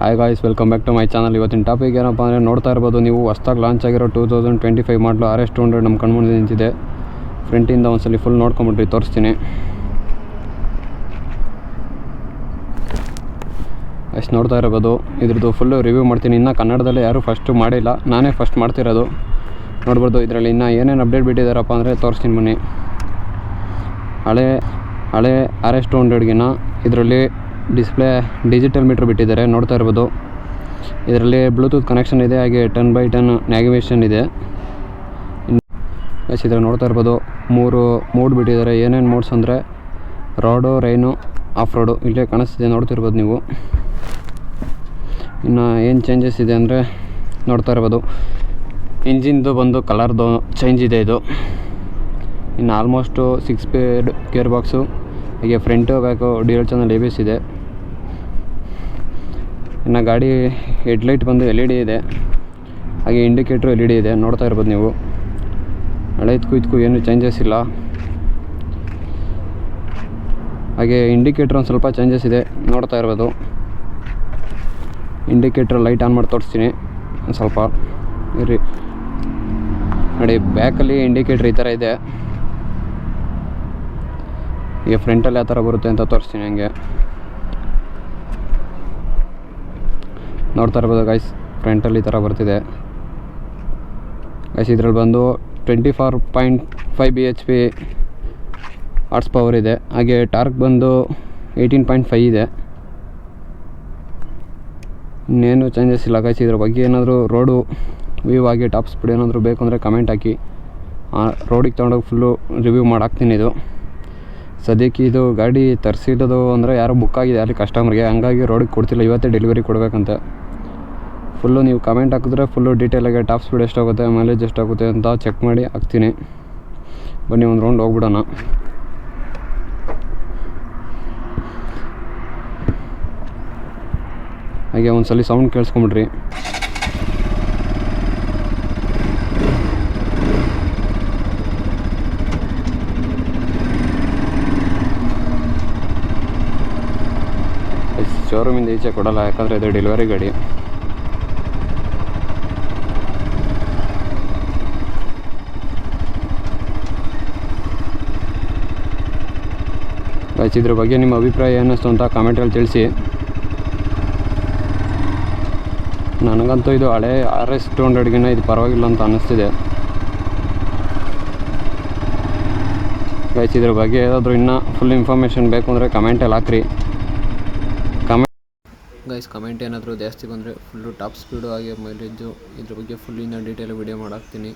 Hi guys welcome back to my channel ಇವತ್ತಿನ topic ಏನಪ್ಪ ಅಂದರೆ ನೋಡ್ತಾ ಇರ್ಬೋದು ನೀವು ಹೊಸ್ದಾಗಿ ಲಾಂಚ್ ಆಗಿರೋ ಟೂ ತೌಸಂಡ್ ಟ್ವೆಂಟಿ ಫೈವ್ ಮಾಡಲು ಆರ್ ಎಸ್ ಟು ಹಂಡ್ರೆಡ್ ನಮ್ಮ ಕಣ್ಮುಂದೆ ನಿಂತಿದೆ. ಫ್ರಂಟಿಂದ ಒಂದ್ಸಲಿ ಫುಲ್ ನೋಡ್ಕೊಂಬಿಟ್ರಿ, ತೋರಿಸ್ತೀನಿ. ಎಷ್ಟು ನೋಡ್ತಾ ಇರ್ಬೋದು, ಇದ್ರದ್ದು ಫುಲ್ಲು ರಿವ್ಯೂ ಮಾಡ್ತೀನಿ. ಇನ್ನೂ ಕನ್ನಡದಲ್ಲಿ ಯಾರೂ ಫಸ್ಟು ಮಾಡಿಲ್ಲ. ನಾನೇ ಫಸ್ಟ್ ಮಾಡ್ತಿರೋದು. ನೋಡ್ಬೋದು, ಇದರಲ್ಲಿ ಇನ್ನೂ ಏನೇನು ಅಪ್ಡೇಟ್ ಬಿಟ್ಟಿದ್ದಾರಪ್ಪ ಅಂದರೆ ತೋರಿಸ್ತೀನಿ ಬನ್ನಿ. ಹಳೆ ಹಳೆ ಆರ್ ಎಸ್ ಟು ಹಂಡ್ರೆಡ್ಗಿನ ಇದರಲ್ಲಿ ಡಿಸ್ಪ್ಲೇ ಡಿಜಿಟಲ್ ಮೀಟ್ರ್ ಬಿಟ್ಟಿದ್ದಾರೆ, ನೋಡ್ತಾ ಇರ್ಬೋದು. ಇದರಲ್ಲಿ ಬ್ಲೂಟೂತ್ ಕನೆಕ್ಷನ್ ಇದೆ, ಹಾಗೆ ಟೆನ್ ಬೈ ಟನ್ ನ್ಯಾಗಿವೇಷನ್ ಇದೆ. ಎಸ್ ಇದ್ರೆ ನೋಡ್ತಾ ಇರ್ಬೋದು, ಮೂರು ಮೋಡ್ ಬಿಟ್ಟಿದ್ದಾರೆ. ಏನೇನು ಮೋಡ್ಸ್ ಅಂದರೆ ರಾಡು ರೈನು ಆಫ್ ರೋಡು ಇಲ್ಲೇ ಕಾಣಿಸ್ತಿದೆ ನೋಡ್ತಿರ್ಬೋದು ನೀವು. ಇನ್ನು ಏನು ಚೇಂಜಸ್ ಇದೆ ಅಂದರೆ, ನೋಡ್ತಾ ಇರ್ಬೋದು. ಇಂಜಿನ್ದು ಬಂದು ಕಲರ್ದು ಚೇಂಜ್ ಇದೆ ಇದು. ಇನ್ನು almost six speed gear box ಹಾಗೆ front back dual channel A ಇದೆ. ಇನ್ನು ಗಾಡಿ ಹೆಡ್ಲೈಟ್ ಬಂದು ಎಲ್ ಇ ಡಿ ಇದೆ. ಹಾಗೆ ಇಂಡಿಕೇಟ್ರು ಎಲ್ ಇ ಡಿ ಇದೆ. ನೋಡ್ತಾ ಇರ್ಬೋದು ನೀವು. ಹಳೆದಕ್ಕೂ ಇದಕ್ಕೂ ಏನು ಚೇಂಜಸ್ ಇಲ್ಲ. ಹಾಗೆ ಇಂಡಿಕೇಟ್ರ್ ಒಂದು ಸ್ವಲ್ಪ ಚೇಂಜಸ್ ಇದೆ. ನೋಡ್ತಾ ಇರ್ಬೋದು. ಇಂಡಿಕೇಟ್ರ್ ಲೈಟ್ ಆನ್ ಮಾಡಿ ತೋರಿಸ್ತೀನಿ. ಒಂದು ಸ್ವಲ್ಪ. ಇರಿ ನೋಡಿ, ಬ್ಯಾಕಲ್ಲಿ ಇಂಡಿಕೇಟ್ರ್ ಈ ಥರ ಇದೆ. ಈಗ ಫ್ರಂಟಲ್ಲಿ ಯಾವ ಥರ ಬರುತ್ತೆ ಅಂತ ತೋರಿಸ್ತೀನಿ ಹಂಗೆ. ನೋಡ್ತಾ ಇರ್ಬೋದು ಗೈಸ್ ಫ್ರಂಟಲ್ಲಿ ಈ ಥರ ಬರ್ತಿದೆ. ಗೈಸ್ ಇದ್ರಲ್ಲಿ ಬಂದು twenty four point five B H P arts power ಇದೆ. ಹಾಗೆ ಟಾರ್ಕ್ ಬಂದು ಏಯ್ಟೀನ್ ಪಾಯಿಂಟ್ ಫೈವ್ ಇದೆ. ಇನ್ನೇನು ಚೇಂಜಸ್ ಇಲ್ಲ ಗೈಸ್ ಇದ್ರ ಬಗ್ಗೆ ಏನಾದರೂ ರೋಡು ವ್ಯೂ ಆಗಿ ಟಾಪ್ ಸ್ಪೀಡ್ ಏನಾದರೂ ಬೇಕು ಅಂದರೆ ಕಮೆಂಟ್ ಹಾಕಿ. ರೋಡಿಗೆ ತೊಗೊಂಡೋಗಿ ಫುಲ್ಲು ರಿವ್ಯೂ ಮಾಡಾಕ್ತೀನಿ ಇದು. ಸದ್ಯಕ್ಕೆ ಇದು ಗಾಡಿ ತರಿಸಿದ್ದು ಅಂದರೆ ಯಾರೋ ಬುಕ್ ಆಗಿದೆ ಅಲ್ಲಿ ಕಸ್ಟಮರ್ಗೆ ಹಂಗಾಗಿ ರೋಡಿಗೆ ಕೊಡ್ತಿಲ್ಲ, ಇವತ್ತೇ ಡೆಲಿವರಿ ಕೊಡಬೇಕಂತೆ. ಫುಲ್ಲು ನೀವು ಕಮೆಂಟ್ ಹಾಕಿದ್ರೆ ಫುಲ್ಲು ಡೀಟೇಲಾಗಿ ಟಾಪ್ ಸ್ಪೀಡ್ ಎಷ್ಟಾಗುತ್ತೆ ಮೈಲೇಜ್ ಎಷ್ಟಾಗುತ್ತೆ ಅಂತ ಚೆಕ್ ಮಾಡಿ ಹಾಕ್ತೀನಿ. ಬನ್ನಿ ಒಂದು ರೌಂಡ್ ಹೋಗ್ಬಿಡೋಣ. ಹಾಗೆ ಒಂದು ಸಲ ಸೌಂಡ್ ಕೇಳಿಸ್ಕೊಂಬಿಡ್ರಿ ಶೋರೂಮಿಂದ ಈಚೆ ಕೊಡಲ್ಲ, ಯಾಕಂದರೆ ಇದು ಡೆಲಿವರಿ ಗಾಡಿ. ಗೈಸ್ ಇದ್ರ ಬಗ್ಗೆ ನಿಮ್ಮ ಅಭಿಪ್ರಾಯ ಏನಿಸ್ತು ಅಂತ ಕಾಮೆಂಟಲ್ಲಿ ತಿಳಿಸಿ. ನನಗಂತೂ ಇದು ಹಳೆ ಆರ್ ಎಸ್ ಟು ಹಂಡ್ರೆಡ್ಗಿನ ಇದು ಪರವಾಗಿಲ್ಲ ಅಂತ ಅನ್ನಿಸ್ತಿದೆ. ಗೈಸ್, ಇದ್ರ ಬಗ್ಗೆ ಏನಾದರೂ ಇನ್ನೂ ಫುಲ್ ಇನ್ಫಾರ್ಮೇಷನ್ ಬೇಕು ಅಂದರೆ ಕಮೆಂಟಲ್ಲಿ ಹಾಕ್ರಿ. ಕಮೆಂಟ್ ಗೈಸ್ ಕಮೆಂಟ್ ಏನಾದರೂ ಜಾಸ್ತಿ ಬಂದರೆ ಫುಲ್ಲು ಟಾಪ್ ಸ್ಪೀಡು ಆಗಿ ಮೈಲೇಜು ಇದ್ರ ಬಗ್ಗೆ ಫುಲ್ ಇನ್ನೂ ಡೀಟೇಲ್ ವಿಡಿಯೋ ಮಾಡಾಕ್ತೀನಿ.